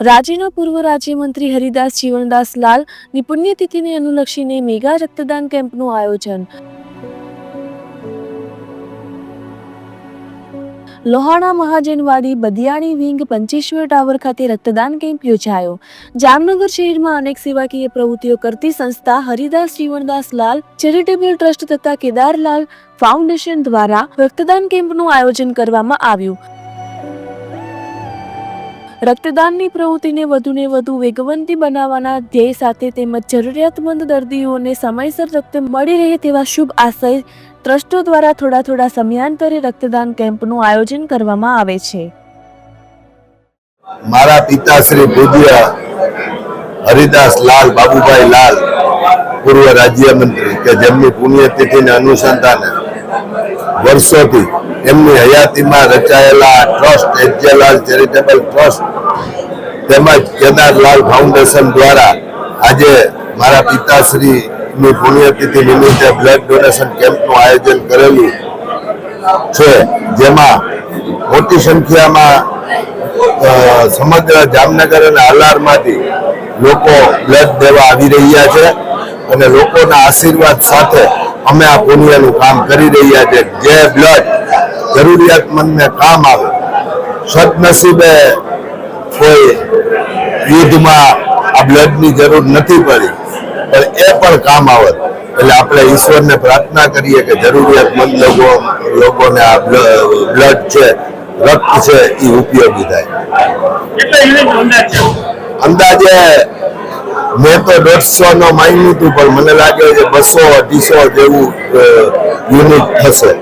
રાજ્યના પૂર્વ રાજ્યમંત્રી હરિદાસ જીવણદાસ લાલની પુણ્યતિથિને અનુલક્ષીને મેગા રક્તદાન કેમ્પનું આયોજન. લોહાણા મહાજનવાડી બદિયાણી વિંગ પંચેશ્વર ટાવર ખાતે રક્તદાન કેમ્પ યોજાયો. જામનગર શહેરમાં અનેક સેવાકીય પ્રવૃત્તિઓ કરતી સંસ્થા હરિદાસ જીવનદાસ લાલ ચેરિટેબલ ટ્રસ્ટ તથા કેદારલાલ ફાઉન્ડેશન દ્વારા રક્તદાન કેમ્પનું આયોજન કરવામાં આવ્યું. રક્તદાનની પ્રવૃત્તિને વધુને વધુ વેગવંતી બનાવવાના ધ્યેય સાથે તેમજ જરૂરિયાતમંદ દર્દીઓને સમયસર રક્ત મળી રહે તેવા શુભ આશય ટ્રસ્ટો દ્વારા થોડા થોડા સમયાંતરે રક્તદાન કેમ્પનું આયોજન કરવામાં આવે છે. મારા પિતાશ્રી પૂજ્ય હરિદાસ લાલ, બાબુભાઈ લાલ, પૂર્વ રાજ્યમંત્રી કે જેમની પુણ્યતિથિને અનુસંધાને વર્ષોથી એમની હયાતીમાં રચાયેલા ટ્રસ્ટ એજ્યલાલ ચેરિટેબલ ટ્રસ્ટ તેમજ કેદારલાલ ફાઉન્ડેશન દ્વારા આજે મારા પિતાશ્રીની પુણ્યતિથિ નિમિત્તે બ્લડ ડોનેશન કેમ્પનું આયોજન કરેલું છે, જેમાં મોટી સંખ્યામાં સમગ્ર જામનગર અને હાલારમાંથી લોકો બ્લડ દેવા આવી રહ્યા છે અને લોકોના આશીર્વાદ સાથે અમે આ પુણ્યનું કામ કરી રહ્યા છે. જે બ્લડ. જરૂરિયાતમંદને કામ આવે. સદનસીબે કોઈ યુદ્ધમાં આ બ્લડની જરૂર નથી પડી. પણ એ પણ કામ આવત એટલે આપણે ઈશ્વરને પ્રાર્થના કરીએ કે જરૂરિયાતમંદ લોકો લોકોને આ બ્લડ છે રક્ત છે એ ઉપયોગી થાય. અંદાજે મેં તો દોઢસો નો માન્યું હતું, પણ મને લાગે છે બસો અઢીસો જેવું યુનિટ થશે.